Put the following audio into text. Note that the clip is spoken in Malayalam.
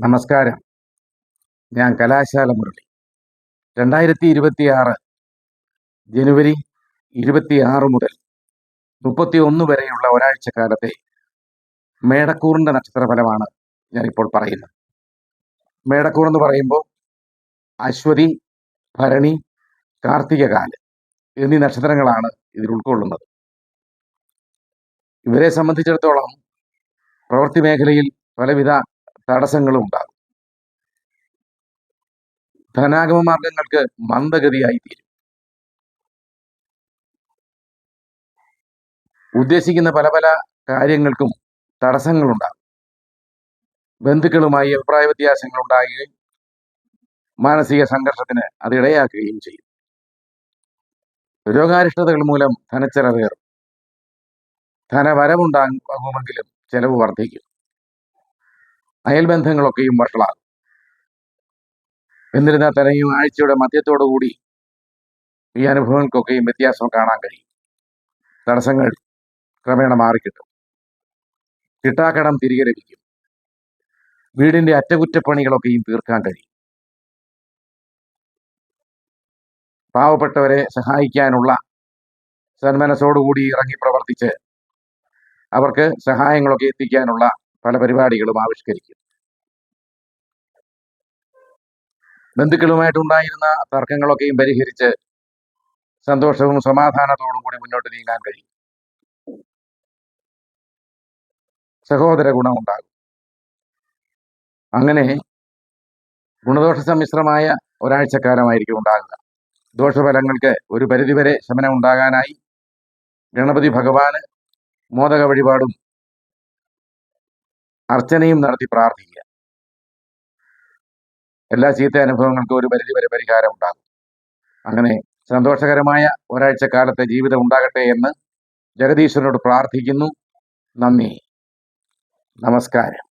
നമസ്കാരം. ഞാൻ കലാശാല മുരളി. രണ്ടായിരത്തി ഇരുപത്തിയാറ് ജനുവരി ഇരുപത്തിയാറ് മുതൽ മുപ്പത്തി ഒന്ന് വരെയുള്ള ഒരാഴ്ച കാലത്തെ മേടക്കൂറിന്റെ നക്ഷത്രഫലമാണ് ഞാനിപ്പോൾ പറയുന്നത്. മേടക്കൂർ എന്ന് പറയുമ്പോൾ അശ്വതി ഭരണി കാർത്തികകാൽ എന്നീ നക്ഷത്രങ്ങളാണ് ഇതിൽ ഉൾക്കൊള്ളുന്നത്. ഇവരെ സംബന്ധിച്ചിടത്തോളം പ്രവൃത്തി മേഖലയിൽ പലവിധ തടസ്സങ്ങളും ഉണ്ടാകും. ധനാഗമ മാർഗങ്ങൾക്ക് മന്ദഗതിയായി തീരും ഉദ്ദേശിക്കുന്ന പല പല കാര്യങ്ങൾക്കും തടസ്സങ്ങളുണ്ടാകും. ബന്ധുക്കളുമായി അഭിപ്രായ വ്യത്യാസങ്ങൾ ഉണ്ടാകുകയും മാനസിക സംഘർഷത്തിന് അത് ഇടയാക്കുകയും ചെയ്യും. രോഗാരിഷ്ടതകൾ മൂലം ധനച്ചെലവേറും ധനവരവുണ്ടാകുമെങ്കിലും ചെലവ് വർദ്ധിക്കും. അയൽബന്ധങ്ങളൊക്കെയും വഷളാകും. എന്നിരുന്നാൽ തന്നെയും ആഴ്ചയുടെ മധ്യത്തോടു കൂടി ഈ അനുഭവങ്ങൾക്കൊക്കെയും വ്യത്യാസം കാണാൻ കഴിയും. തടസ്സങ്ങൾ ക്രമേണ മാറിക്കിട്ടും. കിട്ടാക്കടം തിരികെ ലഭിക്കും. വീടിന്റെ അറ്റകുറ്റപ്പണികളൊക്കെയും തീർക്കാൻ കഴിയും. പാവപ്പെട്ടവരെ സഹായിക്കാനുള്ള സന്മനസ്സോടുകൂടി ഇറങ്ങി പ്രവർത്തിച്ച് അവർക്ക് സഹായങ്ങളൊക്കെ എത്തിക്കാനുള്ള പല പരിപാടികളും ആവിഷ്കരിക്കും. ബന്ധുക്കളുമായിട്ടുണ്ടായിരുന്ന തർക്കങ്ങളൊക്കെയും പരിഹരിച്ച് സന്തോഷവും സമാധാനത്തോടും കൂടി മുന്നോട്ട് നീങ്ങാൻ കഴിയും. സഹോദര ഗുണമുണ്ടാകും. അങ്ങനെ ഗുണദോഷ സമ്മിശ്രമായ ഒരാഴ്ചക്കാലമായിരിക്കും ഉണ്ടാകുക. ദോഷഫലങ്ങൾക്ക് ഒരു പരിധിവരെ ശമനം ഉണ്ടാകാനായി ഗണപതി ഭഗവാന് മോദക വഴിപാടും അർച്ചനയും നടത്തി പ്രാർത്ഥിക്കുക. എല്ലാ ചീത്ത അനുഭവങ്ങൾക്കും ഒരു പരിധിവരെ പരിഹാരം ഉണ്ടാകും. അങ്ങനെ സന്തോഷകരമായ ഒരാഴ്ച കാലത്തെ ജീവിതം ഉണ്ടാകട്ടെ എന്ന് ജഗദീശ്വരനോട് പ്രാർത്ഥിക്കുന്നു. നന്ദി. നമസ്കാരം.